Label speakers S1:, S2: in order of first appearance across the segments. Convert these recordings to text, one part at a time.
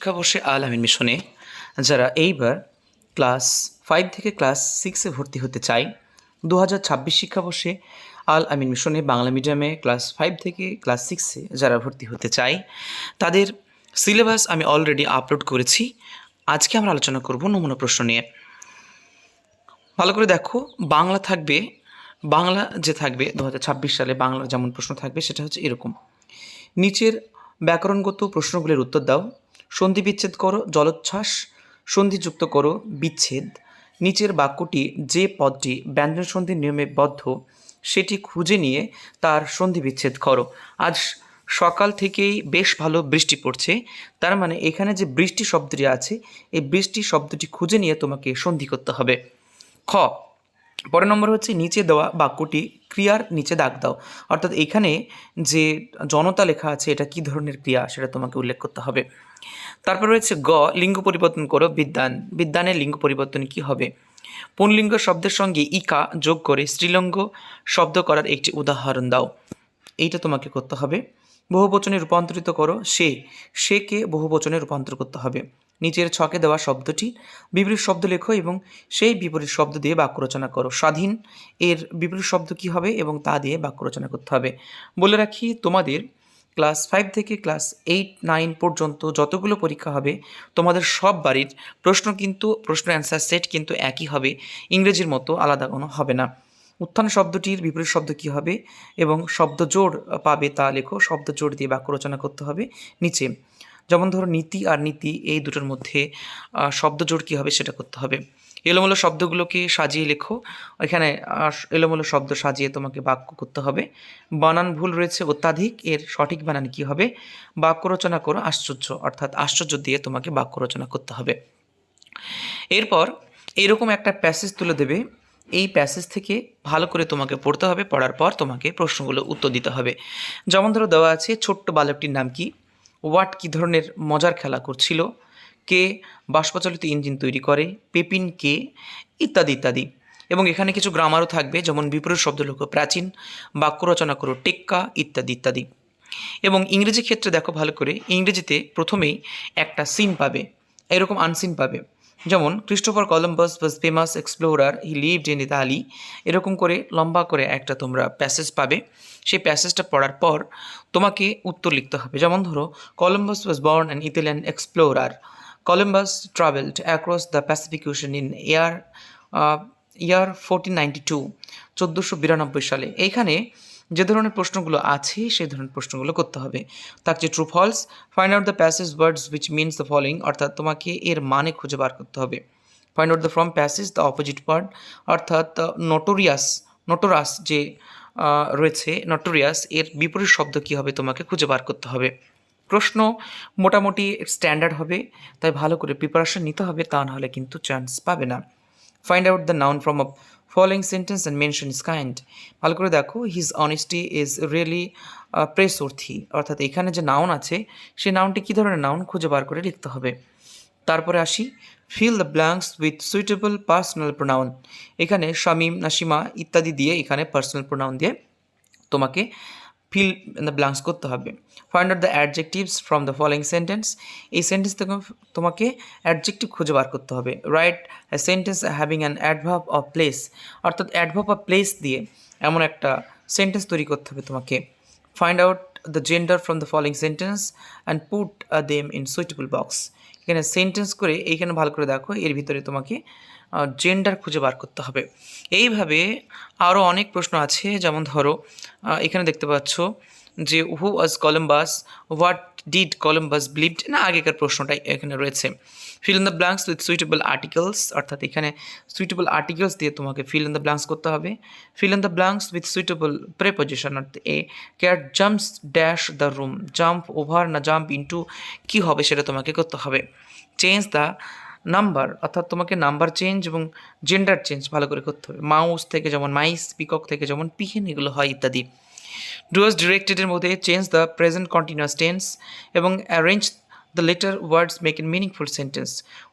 S1: শিক্ষাবর্ষে আল আমিন মিশনে, যারা এইবার ক্লাস ফাইভ থেকে ক্লাস সিক্সে ভর্তি হতে চায় দু হাজার ছাব্বিশ শিক্ষাবর্ষে আল আমিন মিশনে বাংলা মিডিয়ামে ক্লাস ফাইভ থেকে ক্লাস সিক্সে যারা ভর্তি হতে চায়, তাদের সিলেবাস আমি অলরেডি আপলোড করেছি। আজকে আমরা আলোচনা করব নমুনা প্রশ্ন নিয়ে। ভালো করে দেখো, বাংলা থাকবে, বাংলা যে থাকবে দু হাজার ছাব্বিশ সালে বাংলা যেমন প্রশ্ন থাকবে, সেটা হচ্ছে এরকম। নিচের ব্যাকরণগত প্রশ্নগুলির উত্তর দাও। সন্ধি বিচ্ছেদ করো, জলোচ্ছ্বাস। সন্ধিযুক্ত করো, বিচ্ছেদ। নিচের বাক্যটি যে পদটি ব্যঞ্জন সন্ধির নিয়মে বদ্ধ, সেটি খুঁজে নিয়ে তার সন্ধি বিচ্ছেদ করো। আজ সকাল থেকেই বেশ ভালো বৃষ্টি পড়ছে। তার মানে এখানে যে বৃষ্টি শব্দটি আছে, এই বৃষ্টি শব্দটি খুঁজে নিয়ে তোমাকে সন্ধি করতে হবে। খ পরের নম্বর হচ্ছে নিচে দেওয়া বাক্যটি ক্রিয়ার নিচে দাগ দাও। অর্থাৎ এখানে যে জনতা লেখা আছে, এটা কি ধরনের ক্রিয়া সেটা তোমাকে উল্লেখ করতে হবে। তারপর রয়েছে গ, লিঙ্গ পরিবর্তন করো, বিদ্যান। বিদ্যানের লিঙ্গ পরিবর্তন কি হবে? পুনলিঙ্গ শব্দের সঙ্গে ইকা যোগ করে স্ত্রীলিঙ্গ শব্দ করার একটি উদাহরণ দাও। এইটা তোমাকে করতে হবে। বহুবচনে রূপান্তরিত করো, সে। সেকে বহুবচনে রূপান্তর করতে হবে। নিচের ছকে দেওয়া শব্দটি বিপরীত শব্দ লেখো এবং সেই বিপরীত শব্দ দিয়ে বাক্য রচনা করো। স্বাধীন এর বিপরীত শব্দ কী হবে এবং তা দিয়ে বাক্য রচনা করতে হবে। বলে রাখি, তোমাদের ক্লাস ফাইভ থেকে ক্লাস এইট, নাইন পর্যন্ত যতগুলো পরীক্ষা হবে, তোমাদের সব বাড়ির প্রশ্ন কিন্তু, প্রশ্ন অ্যান্সার সেট কিন্তু একই হবে। ইংরেজির মতো আলাদা কোনো হবে না। উত্থান শব্দটির বিপরীত শব্দ কী হবে এবং শব্দ জোড় পাবে তা লেখো। শব্দ জোড় দিয়ে বাক্য রচনা করতে হবে। নিচে যেমন ধরো নীতি আর নীতি, এই দুটোর মধ্যে শব্দ জোড় কী হবে সেটা করতে হবে। এলোমেলো শব্দগুলোকে সাজিয়ে লেখো। এখানে এলোমেলো শব্দ সাজিয়ে তোমাকে বাক্য করতে হবে। বানান ভুল রয়েছে অত্যাধিক, এর সঠিক বানান কী হবে? বাক্য রচনা করো, আশ্চর্য, অর্থাৎ আশ্চর্য দিয়ে তোমাকে বাক্য রচনা করতে হবে। এরপর, এরকম একটা প্যাসেজ তুলে দেবে। এই প্যাসেজ থেকে ভালো করে তোমাকে পড়তে হবে, পড়ার পর তোমাকে প্রশ্নগুলো উত্তর দিতে হবে। যেমন ধরো দেওয়া আছে, ছোট্ট বালকটির নাম কি? ওয়াট কী ধরনের মজার খেলা করছিল? কে বাষ্পচালিত ইঞ্জিন তৈরি করে? পেপিন কে? ইত্যাদি ইত্যাদি। এবং এখানে কিছু গ্রামারও থাকবে, যেমন বিপরীত শব্দ লোক প্রাচীন, বাক্য রচনা করো টেক্কা, ইত্যাদি ইত্যাদি। এবং ইংরেজি ক্ষেত্রে দেখো ভালো করে, ইংরেজিতে প্রথমেই একটা সিন পাবে, এরকম আনসিন পাবে। যেমন Christopher Columbus was famous explorer, he lived in Italy, এরকম করে লম্বা করে একটা তোমরা প্যাসেজ পাবে। সেই প্যাসেজটা পড়ার পর তোমাকে উত্তর লিখতে হবে। যেমন ধরো Columbus was born an Italian explorer Columbus travelled across the Pacific ocean in er year fourteen ninety two চোদ্দোশো বিরানব্বই সালে। এইখানে যে ধরনের প্রশ্নগুলো আছে সেই ধরনের প্রশ্নগুলো করতে হবে। থাকছে true false find out the passage words which means the following অর্থাৎ তোমাকে এর মানে খুঁজে বার করতে হবে। Find out the from passage the opposite word অর্থাৎ নটোরিয়াস নোটোরাস যে রয়েছে নটোরিয়াস এর বিপরীত শব্দ কী হবে তোমাকে খুঁজে বার করতে হবে। প্রশ্ন মোটামুটি স্ট্যান্ডার্ড হবে, তাই ভালো করে প্রিপারেশন নিতে হবে, তা নাহলে কিন্তু চান্স পাবে না। Find out the noun from a following sentence and mention its kind ভালো করে দেখো his honesty is really praiseworthy অর্থাৎ এখানে যে নাউন আছে, সেই নাউনটি কী ধরনের নাউন খুঁজে বার করে লিখতে হবে। তারপরে আসি fill the blanks with suitable personal pronoun এখানে শামিম, নাসিমা ইত্যাদি দিয়ে এখানে পার্সোনাল প্রোনাউন দিয়ে তোমাকে ফিল দ্য ব্ল্যাঙ্কস করতে হবে। Find out the adjectives from the following sentence. এই সেন্টেন্স থেকে তোমাকে অ্যাডজেক্টিভ খুঁজে বার করতে হবে। Write sentence having an adverb of place. অর্থাৎ অ্যাডভাব অফ প্লেস দিয়ে এমন একটা সেন্টেন্স তৈরি করতে হবে তোমাকে। Find out the gender from the following sentence and put them in suitable box. এখানে সেন্টেন্স করে এইখানে ভালো করে দেখো, এর ভিতরে তোমাকে জেন্ডার খুঁজে বার করতে হবে। এইভাবে আরও অনেক প্রশ্ন আছে, যেমন ধরো এখানে দেখতে পাচ্ছ যে who was Columbus what did Columbus believed না আগেকার প্রশ্নটাই এখানে রয়েছে। Fill in the blanks with suitable articles অর্থাৎ এখানে সুইটেবল আর্টিকেলস দিয়ে তোমাকে ফিল ইন দ্য ব্ল্যাঙ্কস করতে হবে। Fill in the blanks with suitable preposition অর্থাৎ a cat jumps dash the room jump over না জাম্প ইনটু কী হবে সেটা তোমাকে করতে হবে। চেঞ্জ দ্য নাম্বার অর্থাৎ তোমাকে নাম্বার চেঞ্জ এবং জেন্ডার চেঞ্জ ভালো করে করতে হবে। মাউস থেকে যেমন মাইস পিকক থেকে যেমন পিহেন এগুলো হয় ইত্যাদি। ডুয়ার্স ডিরেক্টেডের মধ্যে change the present continuous tense এবং arrange the letter words make in meaningful sentence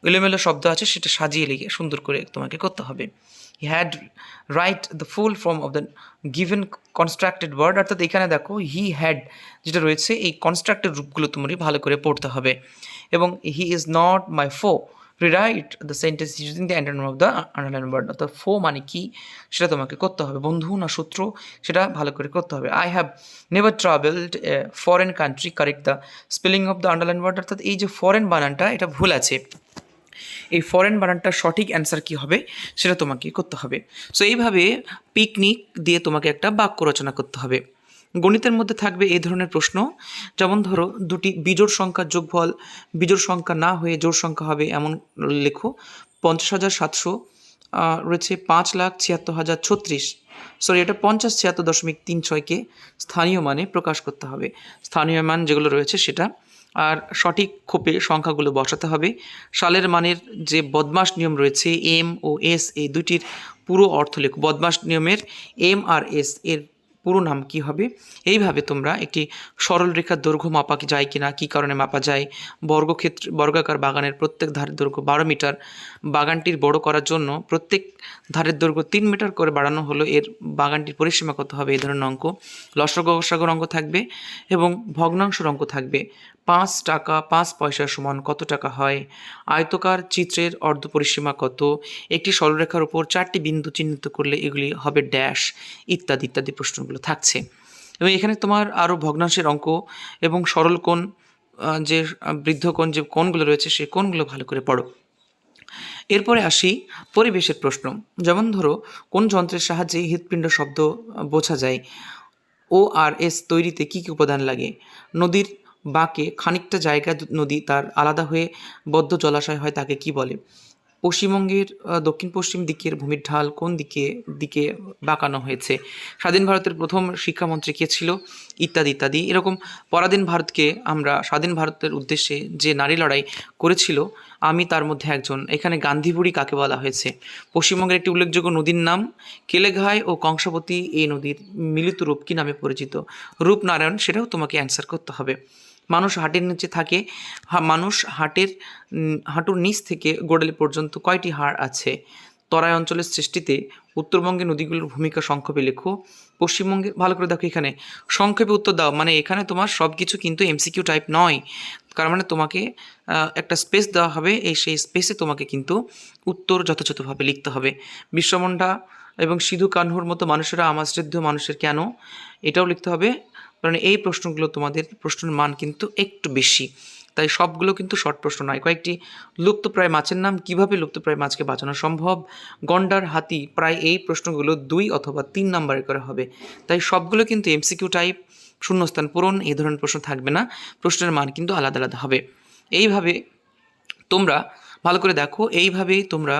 S1: এলোমেলো শব্দ আছে, সেটা সাজিয়ে লিখে, সুন্দর করে তোমাকে করতে হবে। He had write the full form of the given constructed word অর্থাৎ এখানে দেখো হি হ্যাড যেটা রয়েছে, এই কনস্ট্রাক্টেড রূপগুলো তোমারই ভালো করে পড়তে হবে। এবং হি ইজ নট মাই ফো rewrite the sentence using the antonym of the underline word অর্থাৎ ফো মানে কি, সেটা তোমাকে করতে হবে। বন্ধু না সূত্র সেটা ভালো করে করতে হবে। I have never travelled foreign country correct the spelling of the underline word অর্থাৎ এই যে ফরেন বানানটা, এটা ভুল আছে। এই ফরেন বানানটার সঠিক অ্যান্সার কী হবে, সেটা তোমাকে করতে হবে। সো এইভাবে পিকনিক দিয়ে তোমাকে একটা বাক্য রচনা করতে হবে। গণিতের মধ্যে থাকবে এই ধরনের প্রশ্ন। যেমন ধরো, দুটি বিজোড় সংখ্যার যোগফল, বিজোড় সংখ্যা না হয়ে জোড় সংখ্যা হবে এমন লেখো। পঞ্চাশ হাজার সাতশো রয়েছে পাঁচ লাখ ছিয়াত্তর হাজার ছত্রিশ। সরি এটা পঞ্চাশ ছিয়াত্তর দশমিক তিন ছয়কে স্থানীয় মানে প্রকাশ করতে হবে। স্থানীয় মান যেগুলো রয়েছে সেটা। আর সঠিক খোপে সংখ্যাগুলো বসাতে হবে। সালের মানের যে বদমাস নিয়ম রয়েছে, এম ও এস, এই দুটির পুরো অর্থ লেখ। বদমাস নিয়মের এম আর এস, এর পুরো নাম কি হবে? এইভাবে তোমরা একটি সরল রেখার দৈর্ঘ্য মাপা যায় কি না কী কারণে মাপা যায়? বর্গক্ষেত্র, বর্গাকার বাগানের প্রত্যেক ধারের দৈর্ঘ্য বারো মিটার। বাগানটির বড় করার জন্য প্রত্যেক ধারের দৈর্ঘ্য তিন মিটার করে বাড়ানো হলো। এর বাগানটির পরিসীমা কত হবে? এই ধরনের অঙ্ক। লসগ গসাগর অঙ্ক থাকবে এবং ভগ্নাংশর অঙ্ক থাকবে। পাঁচ টাকা পাঁচ পয়সা সমান কত টাকা হয়? আয়তকার চিত্রের অর্ধ পরিসীমা কত? একটি সরলরেখার উপর চারটি বিন্দু চিহ্নিত করলে এগুলি হবে ড্যাশ ইত্যাদি ইত্যাদি প্রশ্নগুলো থাকছে। এবং এখানে তোমার আরও ভগ্নাংশের অঙ্ক এবং সরল কোণ যে আহ, বৃদ্ধ কোণ যে কোণগুলো রয়েছে সেই কোণগুলো ভালো করে পড়ো। এরপরে আসি পরিবেশের প্রশ্ন। যেমন ধরো কোন যন্ত্রের সাহায্যে হৃৎপিণ্ড শব্দ বোঝা যায়? ও আর এস তৈরিতে কী কী উপাদান লাগে? নদীর বাঁকে খানিকটা জায়গা নদী তার আলাদা হয়ে বদ্ধ জলাশয় হয় তাকে কি বলে? পশ্চিমবঙ্গের দক্ষিণ পশ্চিম দিকের ভূমির ঢাল কোন দিকে দিকে বাঁকানো হয়েছে? স্বাধীন ভারতের প্রথম শিক্ষামন্ত্রী কে ছিল? ইত্যাদি ইত্যাদি। এরকম পরাধীন ভারতকে আমরা স্বাধীন ভারতের উদ্দেশ্যে যে নারী লড়াই করেছিল, আমি তার মধ্যে একজন। এখানে গান্ধীবুড়ি কাকে বলা হয়েছে? পশ্চিমবঙ্গের একটি উল্লেখযোগ্য নদীর নাম কেলেঘাই ও কংসাবতী এই নদীর মিলিত রূপ কী নামে পরিচিত? রূপনারায়ণ, সেটাও তোমাকে অ্যান্সার করতে হবে। মানুষ হাটের নিচে থাকে মানুষ হাটের হাঁটুর নিচ থেকে গোড়ালি পর্যন্ত কয়টি হাড় আছে? তরাই অঞ্চলের সৃষ্টিতে উত্তরবঙ্গে নদীগুলোর ভূমিকা সংক্ষেপে লেখো। পশ্চিমবঙ্গে, ভালো করে দেখো এখানে। সংক্ষেপে উত্তর দাও মানে এখানে তোমার সব কিছু কিন্তু এমসিকিউ টাইপ নয়। তার মানে তোমাকে একটা স্পেস দেওয়া হবে, এই সেই স্পেসে তোমাকে কিন্তু উত্তর যথাযথভাবে লিখতে হবে। বিশ্বমন্ডা এবং সিধু কানহুর মতো মানুষেরা আমার মানুষের কেন? এটাও লিখতে হবে কারণ এই প্রশ্নগুলো তোমাদের প্রশ্নের মান কিন্তু একটু বেশি। তাই সবগুলো কিন্তু শর্ট প্রশ্ন নয়। কয়েকটি লুপ্তপ্রায় মাছের নাম, কীভাবে লুপ্তপ্রায় মাছকে বাঁচানো সম্ভব? গন্ডার, হাতি, প্রায় এই প্রশ্নগুলো দুই অথবা তিন নম্বরে করে হবে। তাই সবগুলো কিন্তু এমসিকিউ টাইপ শূন্যস্থান পূরণ এই ধরনের প্রশ্ন থাকবে না। প্রশ্নের মান কিন্তু আলাদা আলাদা হবে। এইভাবে তোমরা ভালো করে দেখো, এইভাবেই তোমরা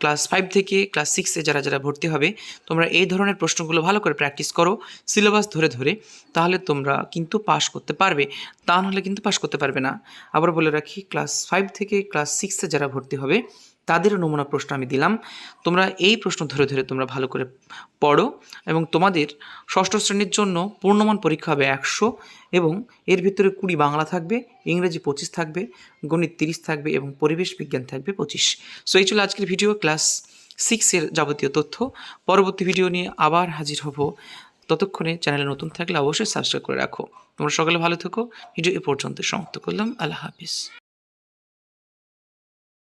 S1: ক্লাস ফাইভ থেকে ক্লাস সিক্সে যারা যারা ভর্তি হবে, তোমরা এই ধরনের প্রশ্নগুলো ভালো করে প্র্যাকটিস করো সিলেবাস ধরে ধরে, তাহলে তোমরা কিন্তু পাস করতে পারবে। তা নাহলে কিন্তু পাস করতে পারবে না। আবার বলে রাখি ক্লাস ফাইভ থেকে ক্লাস সিক্সে যারা ভর্তি হবে তাদেরও নমুনা প্রশ্ন আমি দিলাম। তোমরা এই প্রশ্ন ধরে ধরে তোমরা ভালো করে পড়ো এবং তোমাদের ষষ্ঠ শ্রেণির জন্য পূর্ণমান পরীক্ষা হবে একশো এবং এর ভিতরে কুড়ি বাংলা থাকবে, ইংরেজি পঁচিশ থাকবে, গণিত তিরিশ থাকবে এবং পরিবেশ বিজ্ঞান থাকবে পঁচিশ। সো এই ছিল আজকের ভিডিও ক্লাস সিক্সের যাবতীয় তথ্য। পরবর্তী ভিডিও নিয়ে আবার হাজির হব। ততক্ষণে চ্যানেলে নতুন থাকলে অবশ্যই সাবস্ক্রাইব করে রাখো। তোমরা সকালে ভালো থেকো। ভিডিও এ পর্যন্ত সমাপ্ত করলাম। আল্লাহ হাফিজ।